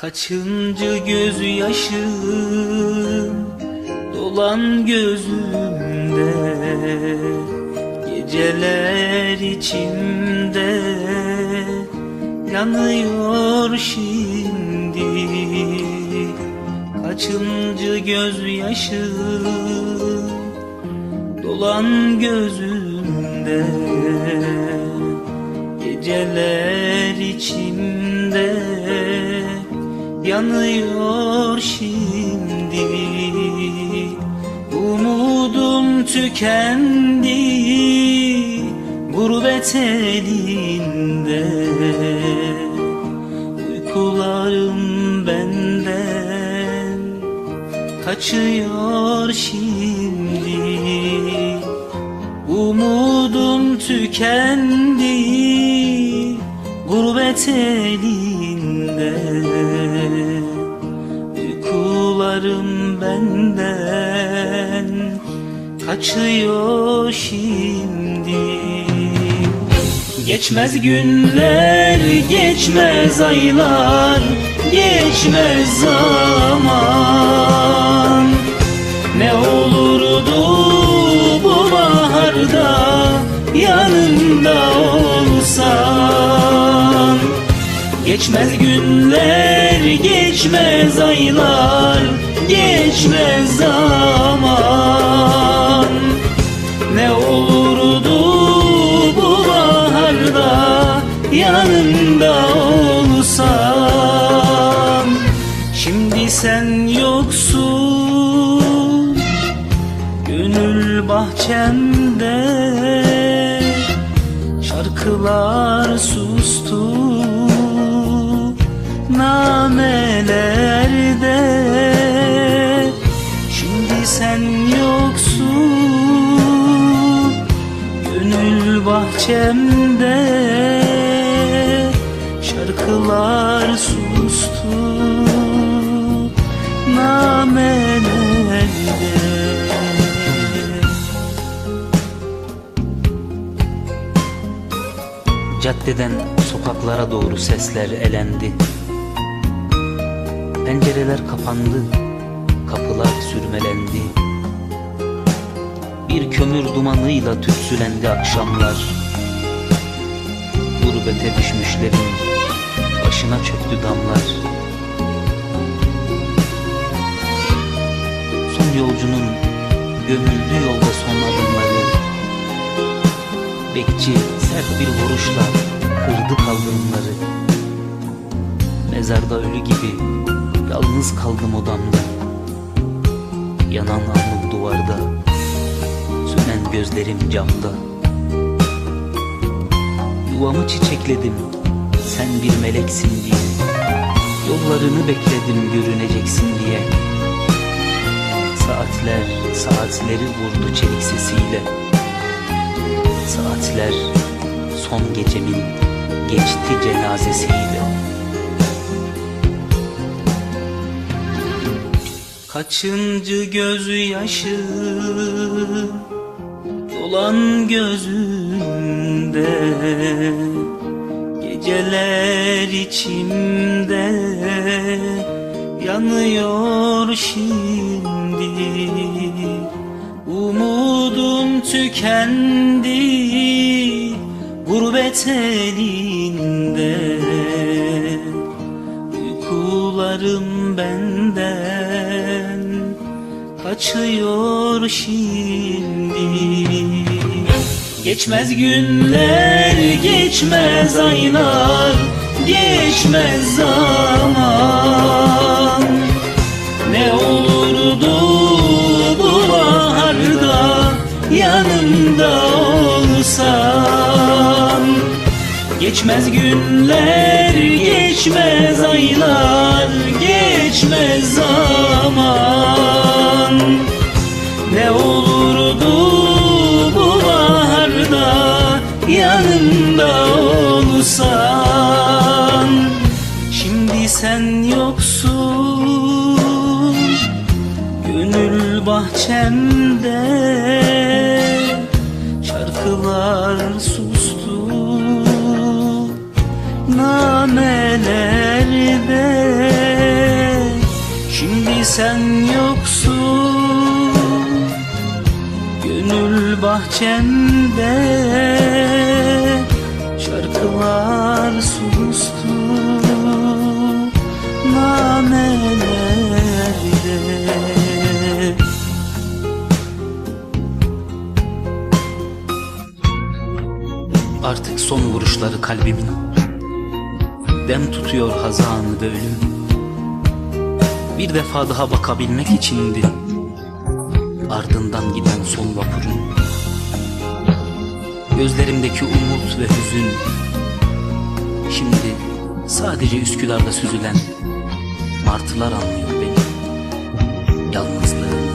Kaçıncı göz yaşım dolan gözümde? Geceler içimde yanıyor şimdi. Kaçıncı göz yaşım dolan gözümde? Geceler içimde yanıyor şimdi. Umudum tükendi gurbet elinde. Uykularım benden kaçıyor şimdi. Umudum tükendi gurbet elinde Uykularım benden kaçıyor şimdi. Geçmez günler, geçmez aylar, geçmez zaman. Ne olurdu bu baharda yanımda olsan? Geçmez günler, geçmez aylar, geçmez zaman. Ne olurdu bu baharda yanımda olsam Şimdi sen yoksun Gönül bahçemde Şarkılar sustu Namelerde. Şimdi sen yoksun Gönül bahçemde. Şarkılar sustu Namelerde. Caddeden sokaklara doğru sesler elendi Pencereler kapandı, kapılar sürmelendi. Bir kömür dumanıyla tütsülendi akşamlar. Gurbete düşmüşlerin başına çöktü damlar. Son yolcunun gömüldü yolda son adımları. Bekçi sert bir vuruşla kırdı kaldırımları Mezarda ölü gibi yalnız kaldım odamda. Yanan alnım duvarda. Sönen gözlerim camda. Yuvamı çiçekledim. Sen bir meleksin diye. Yollarını bekledim görüneceksin diye. Saatler saatleri vurdu çelik sesiyle. Saatler son gecemin geçti cenazesiyle Kaçıncı gözü yaşı? Dolan gözümde Geceler içimde. Yanıyor şimdi. Umudum tükendi. Gurbet elinde. Uykularım kaçıyor şimdi. Geçmez günler, geçmez aylar, geçmez zaman Geçmez günler, geçmez aylar, geçmez zaman. Ne olurdu bu baharda yanımda olsan? Şimdi sen yoksun Gönül bahçemde sen yoksun. Gönül bahçemde Şarkılar sustu Namelerde. Artık son vuruşları kalbimin. Dem tutuyor hazanı böyle Bir defa daha bakabilmek içindi. Ardından giden son vapurun Gözlerimdeki umut ve hüzün. Şimdi sadece Üsküdar'da süzülen Martılar anlıyor beni. Yalnızlığın